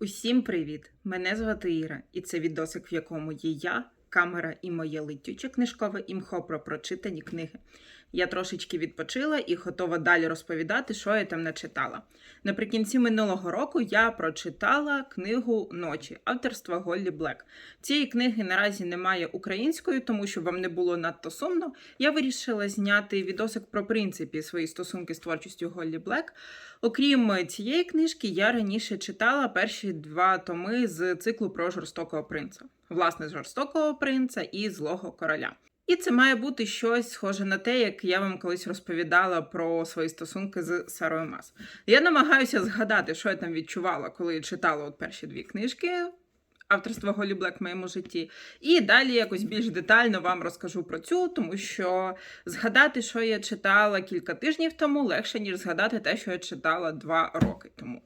Усім привіт! Мене звати Іра, і це відосик, в якому є я, камера і моє летюче книжкове імхо про прочитані книги. Я трошечки відпочила і готова далі розповідати, що я там начитала. Наприкінці минулого року я прочитала книгу Ночі авторства Голлі Блек. Цієї книги наразі немає українською, тому що вам не було надто сумно. Я вирішила зняти відосик про принципі свої стосунки з творчістю Голлі Блек. Окрім цієї книжки, я раніше читала перші два томи з циклу про жорстокого принца. Власне, жорстокого принца і злого короля. І це має бути щось схоже на те, як я вам колись розповідала про свої стосунки з Сарою Мас. Я намагаюся згадати, що я там відчувала, коли читала от перші дві книжки авторства Голі Блек в моєму житті. І далі якось більш детально вам розкажу про цю, тому що згадати, що я читала кілька тижнів тому, легше, ніж згадати те, що я читала два роки тому.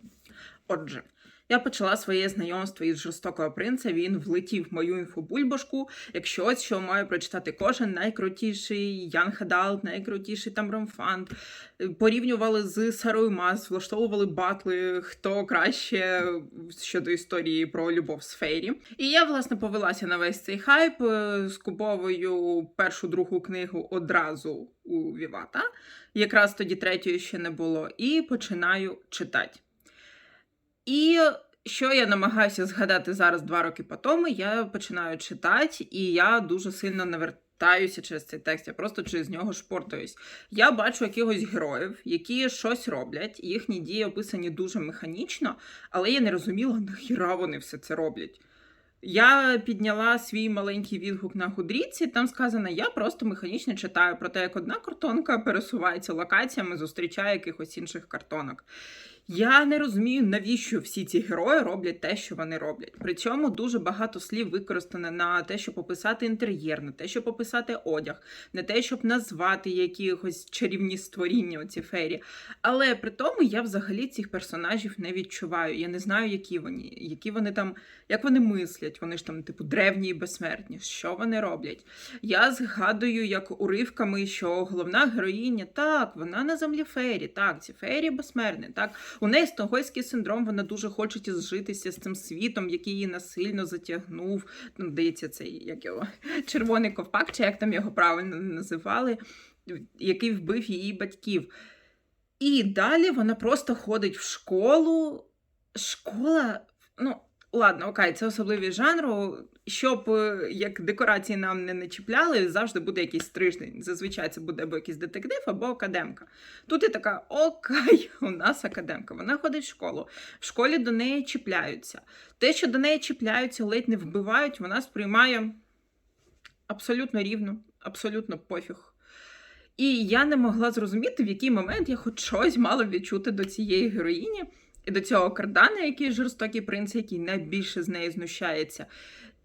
Отже. Я почала своє знайомство із жорстокого принца. Він влетів в мою інфобульбашку, як щось, що має прочитати кожен найкрутіший Ян Хадалт, найкрутіший там Ромфант. Порівнювали з Сарою Мас, влаштовували батли, хто краще щодо історії про любов з Фейрі. І я, власне, повелася на весь цей хайп, е, скуповую першу другу книгу одразу у Вівата. Якраз тоді третьої ще не було, і починаю читати. І що я намагаюся згадати зараз два роки по тому, я починаю читати, і я дуже сильно навертаюся через цей текст. Я просто через нього шпортаюсь. Я бачу якихось героїв, які щось роблять, їхні дії описані дуже механічно, але я не розуміла, нахіра вони все це роблять. Я підняла свій маленький відгук на Гудріці. Там сказано, я просто механічно читаю про те, як одна картонка пересувається локаціями, зустрічає якихось інших картонок. Я не розумію, навіщо всі ці герої роблять те, що вони роблять. При цьому дуже багато слів використано на те, щоб описати інтер'єр, на те, щоб описати одяг, на те, щоб назвати якихось чарівні створіння оці фері. Але при тому я взагалі цих персонажів не відчуваю. Я не знаю, які вони, які вони там, як вони мислять. Вони ж там, типу, древні і безсмертні. Що вони роблять? Я згадую, як уривками, що головна героїня, так, вона на землі фері, так, ці фері безсмертні, так. У неї стокгольський синдром, вона дуже хоче зжитися з цим світом, який її насильно затягнув. Ну, здається, цей як його червоний ковпак, чи як там його правильно називали, який вбив її батьків. І далі вона просто ходить в школу. Школа, ну, ладно, окей, це особливість жанру. Щоб е, як декорації нам не начіпляли, завжди буде якийсь стриждень. Зазвичай це буде або якийсь детектив, або академка. Тут і така окей, у нас академка. Вона ходить в школу. В школі до неї чіпляються. Те, що до неї чіпляються, ледь не вбивають, вона сприймає абсолютно рівно, абсолютно пофіг. І я не могла зрозуміти, в який момент я хоч щось мала відчути до цієї героїні і до цього кардана, який жорстокий принц, який найбільше з неї знущається.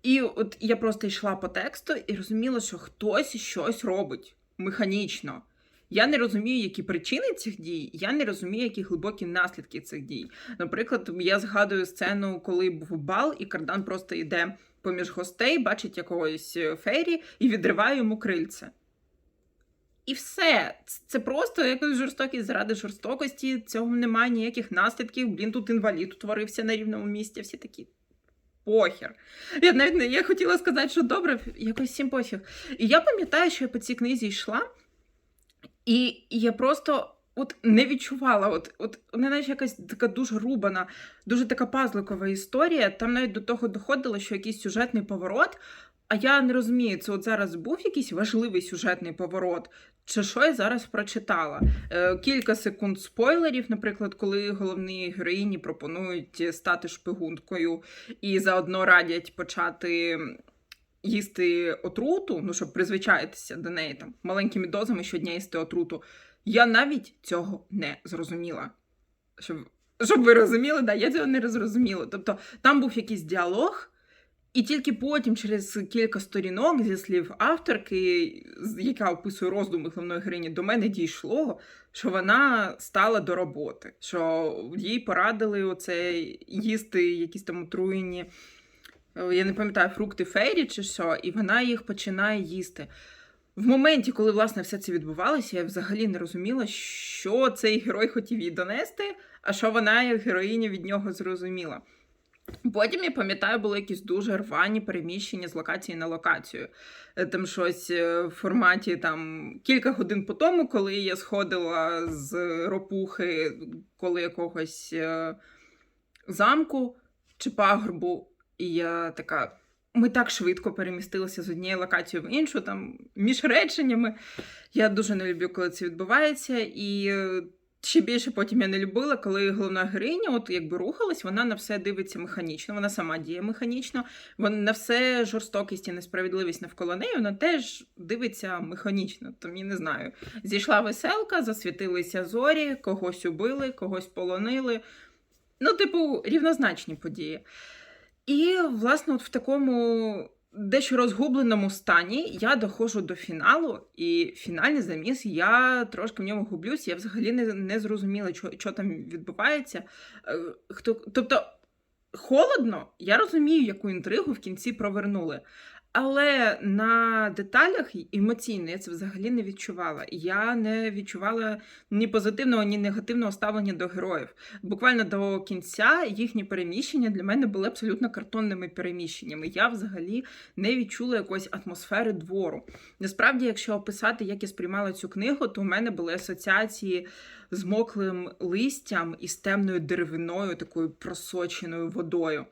І от я просто йшла по тексту і розуміла, що хтось щось робить механічно. Я не розумію, які причини цих дій, я не розумію, які глибокі наслідки цих дій. Наприклад, я згадую сцену, коли був бал, і кардан просто йде поміж гостей, бачить якогось фейрі і відриває йому крильце. І все. Це просто якось жорстокість заради жорстокості. Цього немає ніяких наслідків. Блін, тут інвалід утворився на рівному місці. Всі такі. Похер. Я навіть не я хотіла сказати, що добре, якось всім похер. І я пам'ятаю, що я по цій книзі йшла, і я просто от не відчувала. От, от вона навіть якась така дуже рубана, дуже така пазликова історія. Там навіть до того доходило, що якийсь сюжетний поворот. А я не розумію, це от зараз був якийсь важливий сюжетний поворот, чи що я зараз прочитала. Е, Кілька секунд спойлерів, наприклад, коли головні героїні пропонують стати шпигункою і заодно радять почати їсти отруту, ну щоб призвичаїтися до неї там маленькими дозами щодня їсти отруту. Я навіть цього не зрозуміла. Щоб, щоб ви розуміли, да, я цього не зрозуміла. Тобто там був якийсь діалог. І тільки потім, через кілька сторінок зі слів авторки, яка описує роздуми головної героїні, до мене дійшло, що вона стала до роботи, що їй порадили оце їсти якісь там отруєні, я не пам'ятаю, фрукти фейрі чи що, і вона їх починає їсти. В моменті, коли власне все це відбувалося, я взагалі не розуміла, що цей герой хотів їй донести, а що вона, як героїня, від нього зрозуміла. Потім я пам'ятаю, були якісь дуже рвані переміщення з локації на локацію. Е, Там щось е, в форматі там кілька годин по тому, коли я сходила з ропухи коли якогось е, замку чи пагорбу, і я така. Ми так швидко перемістилися з однієї локації в іншу, там між реченнями. Я дуже не люблю, коли це відбувається. І ще більше потім я не любила, коли головна героїня, от якби рухалась, вона на все дивиться механічно, вона сама діє механічно, вона на все жорстокість і несправедливість навколо неї, вона теж дивиться механічно. Тому я не знаю. Зійшла веселка, засвітилися зорі, когось убили, когось полонили. Ну, типу, рівнозначні події. І, власне, от в такому дещо розгубленому стані я доходжу до фіналу, і фінальний заміс я трошки в ньому гублюсь. Я взагалі не, не зрозуміла, що, що там відбувається. Е, Хто, тобто, холодно, я розумію, яку інтригу в кінці провернули. Але на деталях емоційно я це взагалі не відчувала. Я не відчувала ні позитивного, ні негативного ставлення до героїв. Буквально до кінця їхні переміщення для мене були абсолютно картонними переміщеннями. Я взагалі не відчула якоїсь атмосфери двору. Насправді, якщо описати, як я сприймала цю книгу, то у мене були асоціації з моклим листям і з темною деревиною, такою просоченою водою.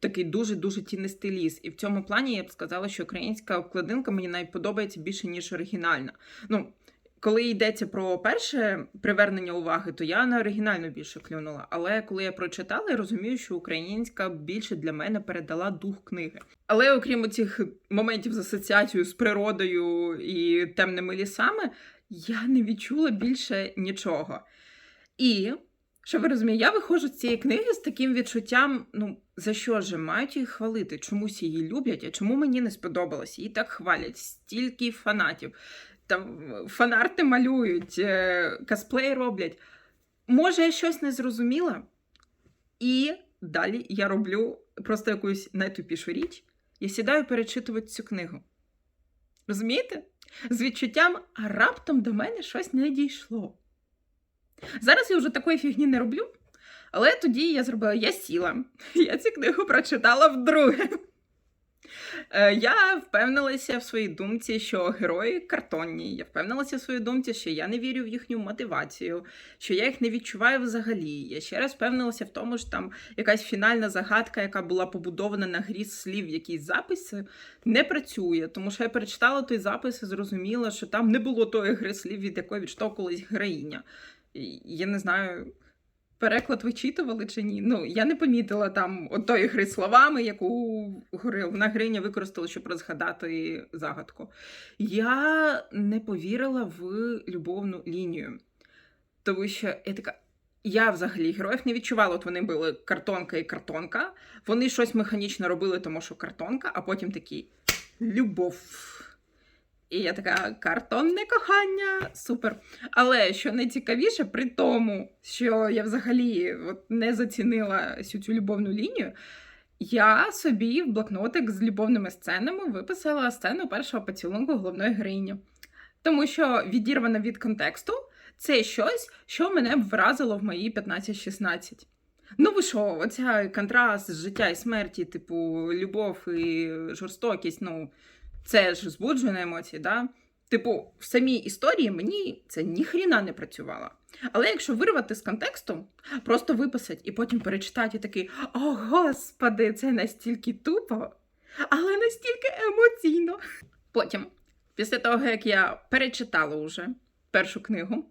Такий дуже-дуже тінистий ліс. І в цьому плані я б сказала, що українська обкладинка мені навіть подобається більше, ніж оригінальна. Ну, коли йдеться про перше привернення уваги, то я на оригінальну більше клюнула. Але коли я прочитала, я розумію, що українська більше для мене передала дух книги. Але окрім цих моментів з асоціацією з природою і темними лісами, я не відчула більше нічого. І що ви розумієте, я виходжу з цієї книги з таким відчуттям: ну за що ж мають її хвалити? Чомусь її люблять, а чому мені не сподобалось? Її так хвалять, стільки фанатів. Там фанарти малюють, е, косплей роблять. Може, я щось не зрозуміла? І далі я роблю просто якусь найтупішу річ. Я сідаю перечитувати цю книгу. Розумієте? З відчуттям, а раптом до мене щось не дійшло. Зараз я вже такої фігні не роблю, але тоді я зробила, я сіла, я цю книгу прочитала вдруге. Е, Я впевнилася в своїй думці, що герої картонні. Я впевнилася в своїй думці, що я не вірю в їхню мотивацію, що я їх не відчуваю взагалі. Я ще раз впевнилася в тому, що там якась фінальна загадка, яка була побудована на грі слів, якісь записи, не працює. Тому що я перечитала той запис і зрозуміла, що там не було тої гри слів, від якої відштовхувалась героїня. Я не знаю. Переклад вичитували чи ні? Ну, я не помітила там отої гри словами, яку головна гриня використала, щоб розгадати загадку. Я не повірила в любовну лінію. Тому що я така. Я взагалі героїв не відчувала. От вони були картонка і картонка. Вони щось механічно робили, тому що картонка, а потім такі любов. І я така картонне кохання, супер. Але що найцікавіше, при тому, що я взагалі от не зацінила всю цю любовну лінію, я собі в блокнотик з любовними сценами виписала сцену першого поцілунку головної героїні. Тому що відірвана від контексту, це щось, що мене вразило в мої 15-16. Ну, ви що, оця контраст життя і смерті, типу, любов і жорстокість, ну це ж збуджує на емоції, да? Типу, в самій історії мені це ніхріна не працювало. Але якщо вирвати з контексту, просто виписати і потім перечитати і такий: О, господи, це настільки тупо, але настільки емоційно. Потім, після того, як я перечитала вже першу книгу,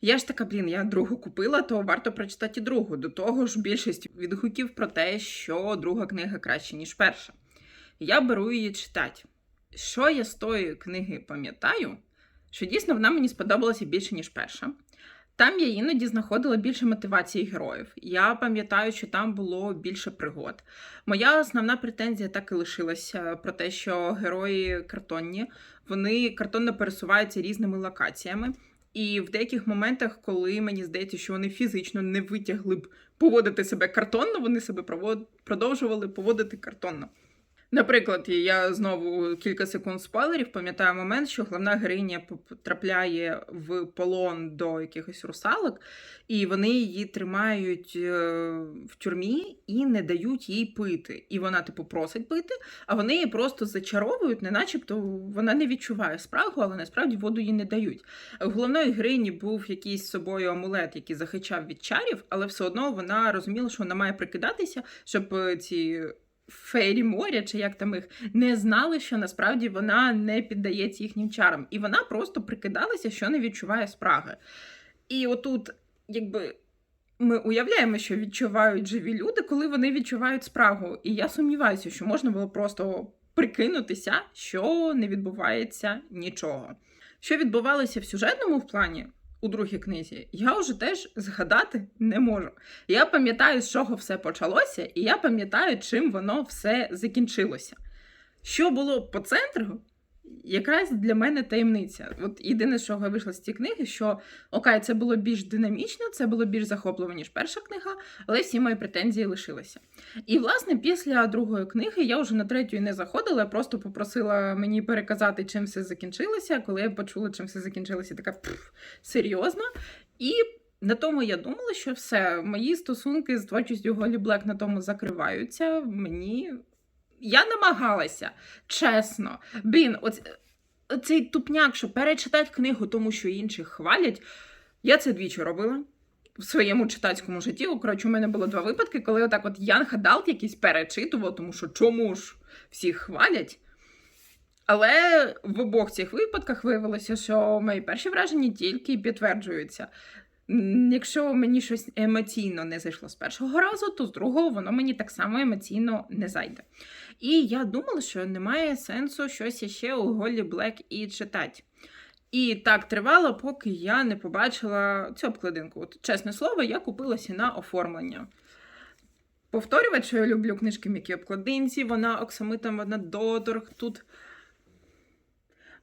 я ж така, блін, я другу купила, то варто прочитати і другу. До того ж, більшість відгуків про те, що друга книга краще, ніж перша. Я беру її читати що я з тої книги пам'ятаю, що дійсно вона мені сподобалася більше, ніж перша. Там я іноді знаходила більше мотивації героїв. Я пам'ятаю, що там було більше пригод. Моя основна претензія так і лишилася про те, що герої картонні, вони картонно пересуваються різними локаціями. І в деяких моментах, коли мені здається, що вони фізично не витягли б поводити себе картонно, вони себе продовжували поводити картонно. Наприклад, я знову кілька секунд спойлерів пам'ятаю момент, що головна героїня потрапляє в полон до якихось русалок, і вони її тримають е, в тюрмі і не дають їй пити. І вона, типу, просить пити, а вони її просто зачаровують, не начебто вона не відчуває спрагу, але насправді воду їй не дають. У головної героїні був якийсь з собою амулет, який захищав від чарів, але все одно вона розуміла, що вона має прикидатися, щоб е, ці. Фейрі моря, чи як там їх, не знали, що насправді вона не піддається їхнім чарам. І вона просто прикидалася, що не відчуває спраги. І отут, якби. Ми уявляємо, що відчувають живі люди, коли вони відчувають спрагу. І я сумніваюся, що можна було просто прикинутися, що не відбувається нічого. Що відбувалося в сюжетному в плані у другій книзі, я вже теж згадати не можу. Я пам'ятаю, з чого все почалося, і я пам'ятаю, чим воно все закінчилося. Що було по центру, якраз для мене таємниця. От єдине, що я вийшла з цієї книги, що окей, це було більш динамічно, це було більш захопливо, ніж перша книга, але всі мої претензії лишилися. І, власне, після другої книги я вже на третю не заходила, я просто попросила мені переказати, чим все закінчилося. Коли я почула, чим все закінчилося, така пф, серйозно. І на тому я думала, що все, мої стосунки з творчістю Голі Блек на тому закриваються. Мені я намагалася, чесно. Блін, оць, оцей тупняк, що перечитати книгу, тому що інших хвалять. Я це двічі робила в своєму читацькому житті. Коротше, у мене було два випадки, коли отак от Ян Хадалт якийсь перечитував, тому що чому ж всіх хвалять. Але в обох цих випадках виявилося, що мої перші враження тільки підтверджуються. Якщо мені щось емоційно не зайшло з першого разу, то з другого воно мені так само емоційно не зайде. І я думала, що немає сенсу щось ще у Голі Блек і читати. І так тривало, поки я не побачила цю обкладинку. От, Чесне слово, я купилася на оформлення. Повторювати, що я люблю книжки м'які обкладинці, вона оксамитом, вона доторг. Тут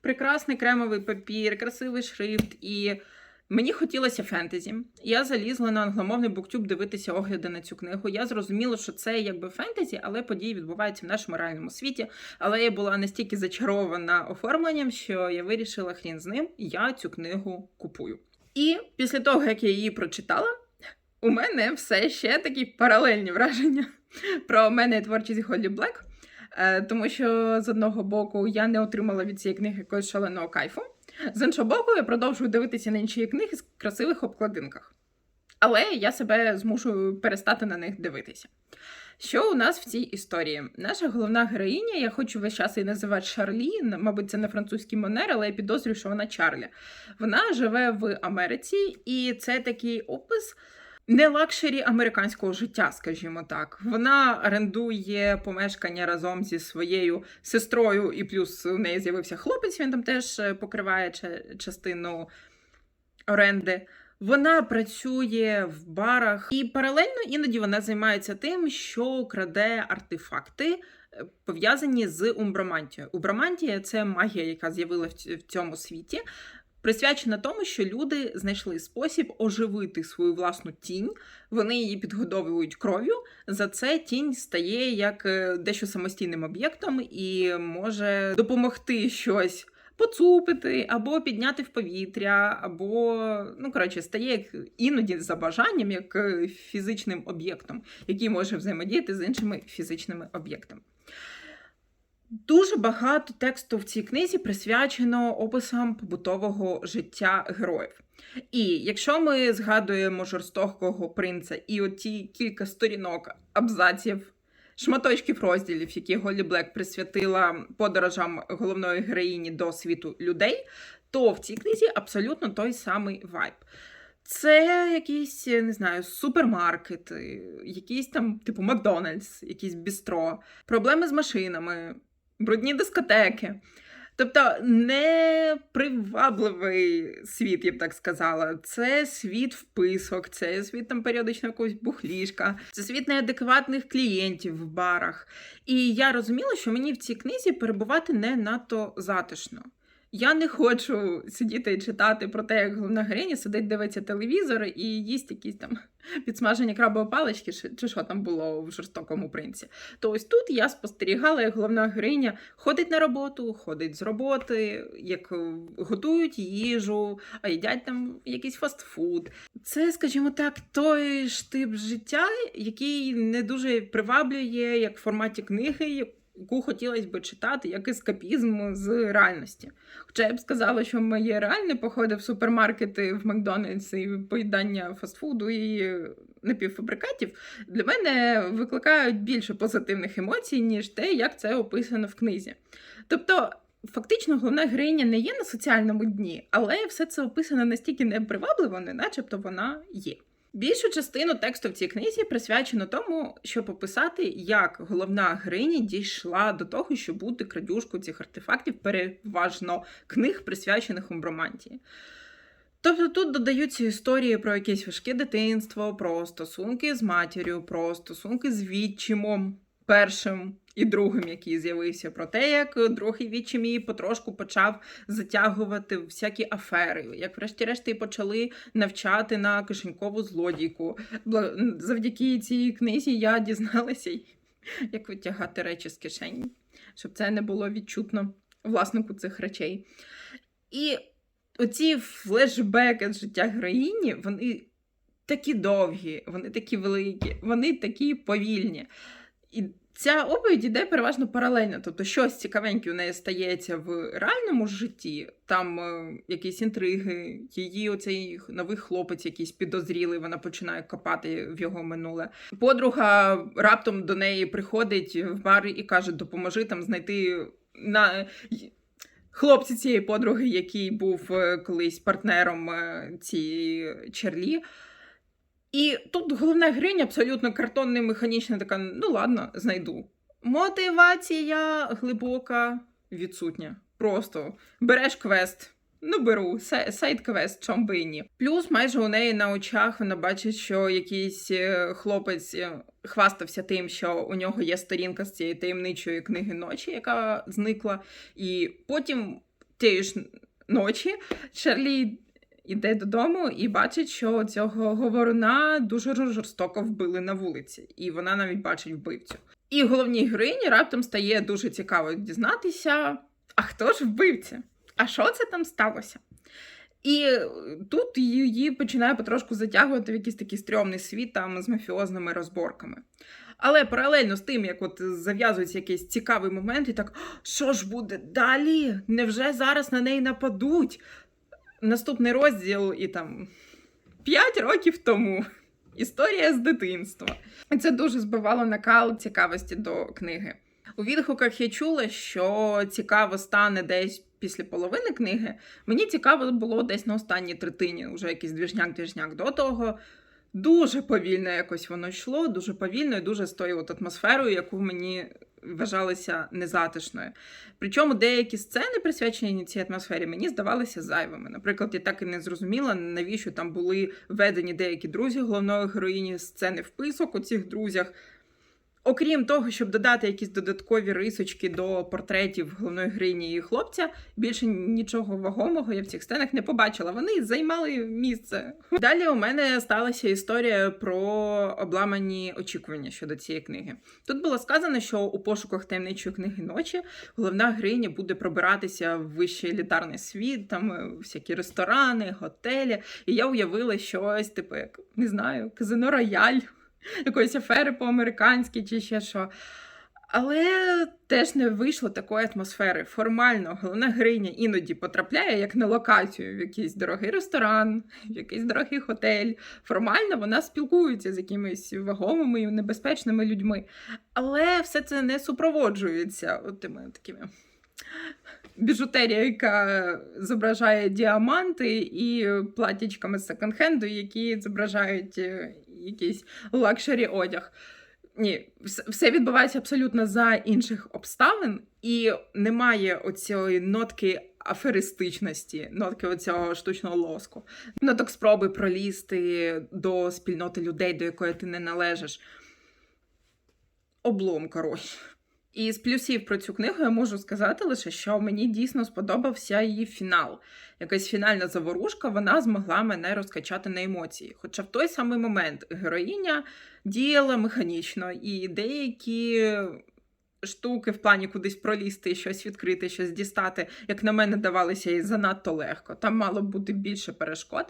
прекрасний кремовий папір, красивий шрифт і. Мені хотілося фентезі. Я залізла на англомовний буктюб дивитися огляди на цю книгу. Я зрозуміла, що це якби фентезі, але події відбуваються в нашому реальному світі. Але я була настільки зачарована оформленням, що я вирішила хрін з ним, я цю книгу купую. І після того, як я її прочитала, у мене все ще такі паралельні враження про мене і творчість Голлі Блек. Е, тому що з одного боку я не отримала від цієї книги якогось шаленого кайфу. З іншого боку, я продовжую дивитися на інші книги з красивих обкладинках. Але я себе змушую перестати на них дивитися. Що у нас в цій історії? Наша головна героїня, я хочу весь час її називати Шарлі, мабуть, це не французький монер, але я підозрюю, що вона Чарлі. Вона живе в Америці, і це такий опис не лакшері американського життя, скажімо так. Вона орендує помешкання разом зі своєю сестрою, і плюс у неї з'явився хлопець. Він там теж е, покриває частину оренди. Вона працює в барах, і паралельно іноді вона займається тим, що краде артефакти. Е, пов'язані з умбромантією. Умбромантія – це магія, яка з'явилася в цьому світі присвячена тому, що люди знайшли спосіб оживити свою власну тінь, вони її підгодовують кров'ю. За це тінь стає як е, дещо самостійним об'єктом і може допомогти щось. Поцупити, або підняти в повітря, або, ну, коротше, стає як іноді за бажанням як е, фізичним об'єктом, який може взаємодіяти з іншими фізичними об'єктами. Дуже багато тексту в цій книзі присвячено описам побутового життя героїв. І якщо ми згадуємо жорстокого принца і оті кілька сторінок абзаців, шматочків розділів, які Голлі Блек присвятила подорожам головної героїні до світу людей, то в цій книзі абсолютно той самий вайб. Це якісь, не знаю, супермаркети, якісь там, типу Макдональдс, якісь бістро, проблеми з машинами, брудні дискотеки. Тобто непривабливий світ, я б так сказала. Це світ вписок, це світ там періодично якогось бухлішка, це світ неадекватних клієнтів в барах. І я розуміла, що мені в цій книзі перебувати не надто затишно. Я не хочу сидіти і читати про те, як головна героїня сидить, дивиться телевізор і їсть якісь там підсмажені крабові палички, чи, що там було в жорстокому принці. То ось тут я спостерігала, як головна героїня ходить на роботу, ходить з роботи, як готують їжу, а їдять там якийсь фастфуд. Це, скажімо так, той ж тип життя, який не дуже приваблює як в форматі книги, яку хотілося б читати як ескапізм з реальності. Хоча я б сказала, що моє реальне походи в супермаркети, в Макдональдс і поїдання фастфуду і напівфабрикатів для мене викликають більше позитивних емоцій, ніж те, як це описано в книзі. Тобто. Фактично, головна героїня не є на соціальному дні, але все це описано настільки непривабливо, не начебто вона є. Більшу частину тексту в цій книзі присвячено тому, щоб описати, як головна гриня дійшла до того, щоб бути крадюшкою цих артефактів, переважно книг, присвячених умбромантії. Тобто тут додаються історії про якесь важке дитинство, про стосунки з матір'ю, про стосунки з відчимом, першим і другим, який з'явився, про те, як другий відчим її потрошку почав затягувати всякі афери, як врешті-решт почали навчати на кишенькову злодійку. Завдяки цій книзі я дізналася, як витягати речі з кишені, щоб це не було відчутно власнику цих речей. І оці флешбеки з життя героїні, вони такі довгі, вони такі великі, вони такі повільні. І ця оповідь іде переважно паралельно. Тобто, щось цікавеньке у неї стається в реальному житті, там е, якісь інтриги, її оцей новий хлопець, якийсь підозрілий, вона починає копати в його минуле. Подруга раптом до неї приходить в бар і каже: допоможи там знайти на. Хлопці цієї подруги, який був е, колись партнером е, цієї Чарлі. І тут головна героїня абсолютно картонна і механічна, така: ну ладно, знайду. Мотивація глибока, відсутня. Просто береш квест. Ну, беру, сайт-квест, чом би і ні. Плюс майже у неї на очах вона бачить, що якийсь е, хлопець е, хвастався тим, що у нього є сторінка з цієї таємничої книги ночі, яка зникла. І потім тієї ж ночі Шарлі іде додому і бачить, що цього говоруна дуже жорстоко вбили на вулиці, і вона навіть бачить вбивцю. І головній героїні раптом стає дуже цікаво дізнатися, а хто ж вбивця? А що це там сталося? І е, тут її починає потрошку затягувати в якийсь такий стрьомний світ там з мафіозними розборками. Але паралельно з тим, як от зав'язується якийсь цікавий момент, і так, що ж буде далі? Невже зараз на неї нападуть? Наступний розділ і там 5 років тому. Історія з дитинства. Це дуже збивало накал цікавості до книги. У відгуках я чула, що цікаво стане десь після половини книги. Мені цікаво було десь на останній третині, вже якийсь двіжняк-двіжняк. До того дуже повільно якось воно йшло, дуже повільно і дуже з тою от атмосферою, яку мені вважалися незатишною. Причому деякі сцени, присвячені цій атмосфері, мені здавалися зайвими. Наприклад, я так і не зрозуміла, навіщо там були введені деякі друзі головної героїні, сцени вписок у цих друзях. Окрім того, щоб додати якісь додаткові рисочки до портретів головної героїні і хлопця, більше нічого вагомого я в цих сценах не побачила. Вони займали місце. Далі у мене сталася історія про обламані очікування щодо цієї книги. Тут було сказано, що у пошуках таємничої книги ночі головна героїня буде пробиратися в вищий елітарний світ, там е, всякі ресторани, готелі. І я уявила щось, типу, як не знаю, казино рояль якоїсь афери по-американськи чи ще що. Але теж не вийшло такої атмосфери. Формально головна героїня іноді потрапляє як на локацію в якийсь дорогий ресторан, в якийсь дорогий готель. Формально вона спілкується з якимись вагомими і небезпечними людьми. Але все це не супроводжується тими такими. Біжутерія, яка зображає діаманти, і платічками з секонд-хенду, які зображають е, якийсь лакшері одяг. Ні, все відбувається абсолютно за інших обставин, і немає оцієї нотки аферистичності, нотки оцього штучного лоску, ноток спроби пролізти до спільноти людей, до якої ти не належиш. Облом, коротше. І з плюсів про цю книгу я можу сказати лише, що мені дійсно сподобався її фінал. Якась фінальна заворушка, вона змогла мене розкачати на емоції. Хоча в той самий момент героїня діяла механічно, і деякі штуки в плані кудись пролізти, щось відкрити, щось дістати, як на мене, давалися їй занадто легко. Там мало бути більше перешкод.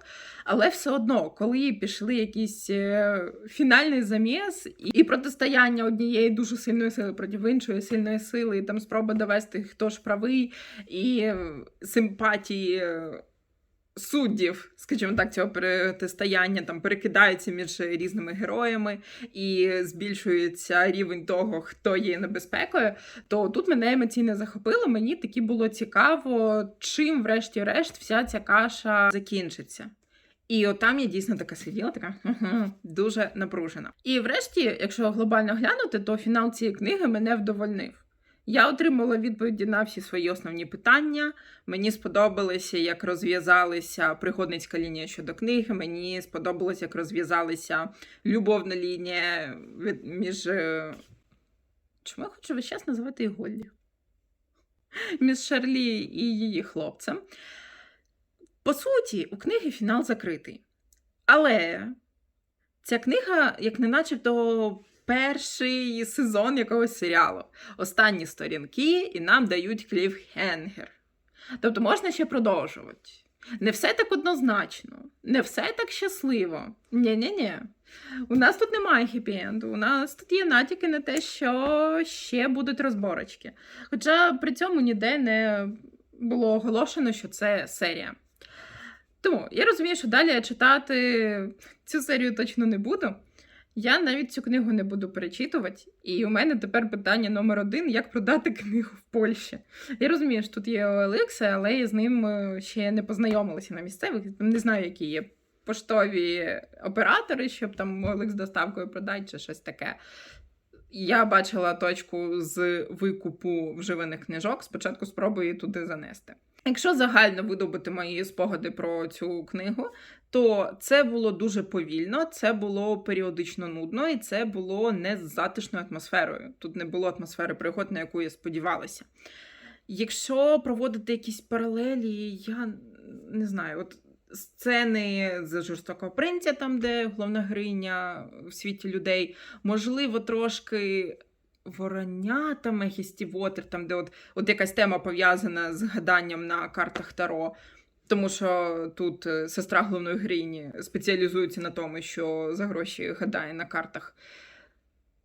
Але все одно, коли пішли якісь е, фінальний заміс і, і протистояння однієї дуже сильної сили проти іншої сильної сили, і там спроба довести, хто ж правий, і е, симпатії. Суддів, скажімо так, цього протистояння там перекидаються між різними героями і збільшується рівень того, хто є небезпекою. То тут мене емоційно захопило. Мені таки було цікаво, чим, врешті-решт, вся ця каша закінчиться. І отам я дійсно така сиділа, така дуже напружена. І врешті, якщо глобально глянути, то фінал цієї книги мене вдовольнив. Я отримала відповіді на всі свої основні питання. Мені сподобалося, як розв'язалася пригодницька лінія щодо книги. Мені сподобалось, як розв'язалася любовна лінія між. е, Чому я хочу весь час називати її Голлі? Між Шарлі і її хлопцем. По суті, у книги фінал закритий. Але ця книга, як не начебто, перший сезон якогось серіалу. Останні сторінки, і нам дають кліфхенгер. Тобто можна ще продовжувати. Не все так однозначно, не все так щасливо. Ні-ні-ні. У нас тут немає хеппі-енду, у нас тут є натяки на те, що ще будуть розборочки. Хоча при цьому ніде не було оголошено, що це серія. Тому я розумію, що далі я читати цю серію точно не буду. Я навіть цю книгу не буду перечитувати, і у мене тепер питання номер один: як продати книгу в Польщі. Я розумію, що тут є OLX, але я з ним е, ще не познайомилася на місцевих. Не знаю, які є поштові оператори, щоб там OLX доставкою продати чи щось таке. Я бачила точку з викупу вживаних книжок. Спочатку спробую її туди занести. Якщо загально видобути мої спогади про цю книгу, то це було дуже повільно, це було періодично нудно, і це було не з затишною атмосферою. Тут не було атмосфери пригод, на яку я сподівалася. Якщо проводити якісь паралелі, я не знаю, от сцени з жорстокого принця, там, де головна героїня в світі людей, можливо, трошки. Воронята Мехісті Вотер, там, де от, от якась тема пов'язана з гаданням на картах Таро. Тому що тут е, сестра головної героїні спеціалізується на тому, що за гроші гадає на картах.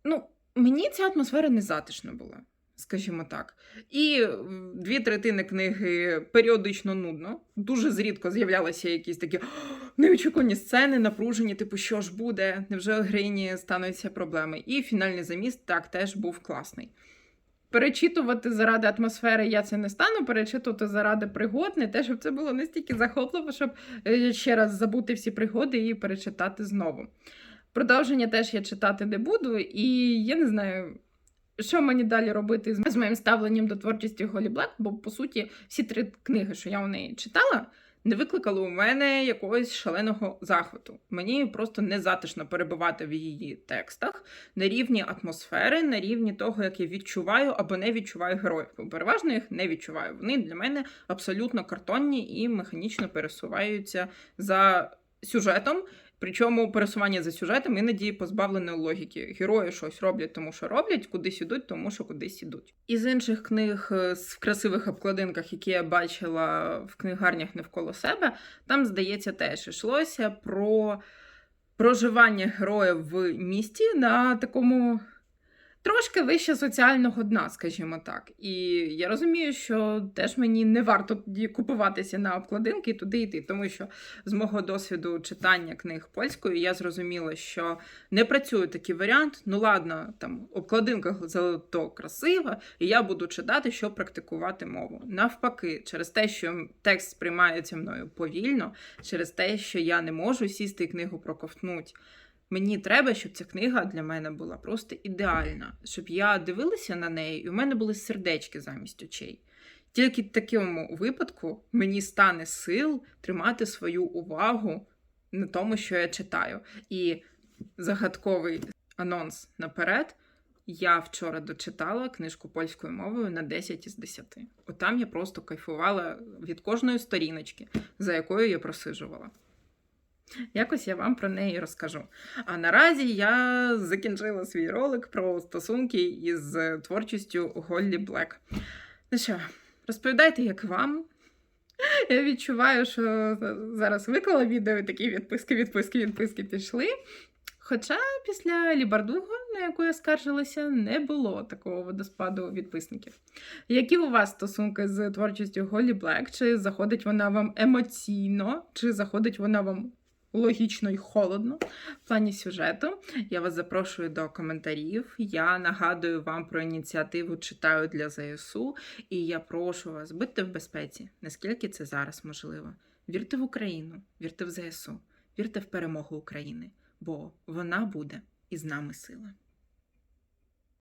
Ну, мені ця атмосфера не затишна була, скажімо так. І дві третини книги періодично нудно. Дуже зрідко з'являлися якісь такі неочікувані сцени, напружені, типу, що ж буде, невже у героїні стануться проблеми. І фінальний заміст так теж був класний. Перечитувати заради атмосфери я це не стану, перечитувати заради пригод, не те, щоб це було настільки захопливо, щоб е, ще раз забути всі пригоди і перечитати знову. Продовження теж я читати не буду, і я не знаю, що мені далі робити з моїм ставленням до творчості Голі Блек, бо по суті всі три книги, що я у неї читала, не викликало у мене якогось шаленого захвату. Мені просто незатишно перебувати в її текстах на рівні атмосфери, на рівні того, як я відчуваю або не відчуваю героїв. Бо Переважно їх не відчуваю. Вони для мене абсолютно картонні і механічно пересуваються за сюжетом. Причому пересування за сюжетом іноді позбавлене логіки. Герої щось роблять, тому що роблять, кудись ідуть, тому що кудись ідуть. Із інших книг е, в красивих обкладинках, які я бачила в книгарнях навколо себе, там, здається, теж йшлося про проживання героїв в місті на такому трошки вище соціального дна, скажімо так. І я розумію, що теж мені не варто тоді купуватися на обкладинки і туди йти, тому що з мого досвіду читання книг польською я зрозуміла, що не працює такий варіант. Ну ладно, там обкладинка зато красива, і я буду читати, щоб практикувати мову. Навпаки, через те, що текст сприймається мною повільно, через те, що я не можу сісти і книгу проковтнуть. Мені треба, щоб ця книга для мене була просто ідеальна, щоб я дивилася на неї, і у мене були сердечки замість очей. Тільки в такому випадку мені стане сил тримати свою увагу на тому, що я читаю. І загадковий анонс наперед. Я вчора дочитала книжку польською мовою на 10 із 10. Отам я просто кайфувала від кожної сторіночки, за якою я просиджувала. Якось я вам про неї розкажу. А наразі я закінчила свій ролик про стосунки із творчістю Голлі Блек. Ну що, розповідайте, як вам? Я відчуваю, що зараз виклала відео і такі відписки, відписки, відписки пішли. Хоча після Лібардуго, на яку я скаржилася, не було такого водоспаду відписників. Які у вас стосунки з творчістю Голлі Блек? Чи заходить вона вам емоційно, чи заходить вона вам логічно і холодно в плані сюжету? Я вас запрошую до коментарів. Я нагадую вам про ініціативу Читаю для ЗСУ, і я прошу вас, будьте в безпеці, наскільки це зараз можливо. Вірте в Україну, вірте в ЗСУ, вірте в перемогу України, бо вона буде і з нами сила.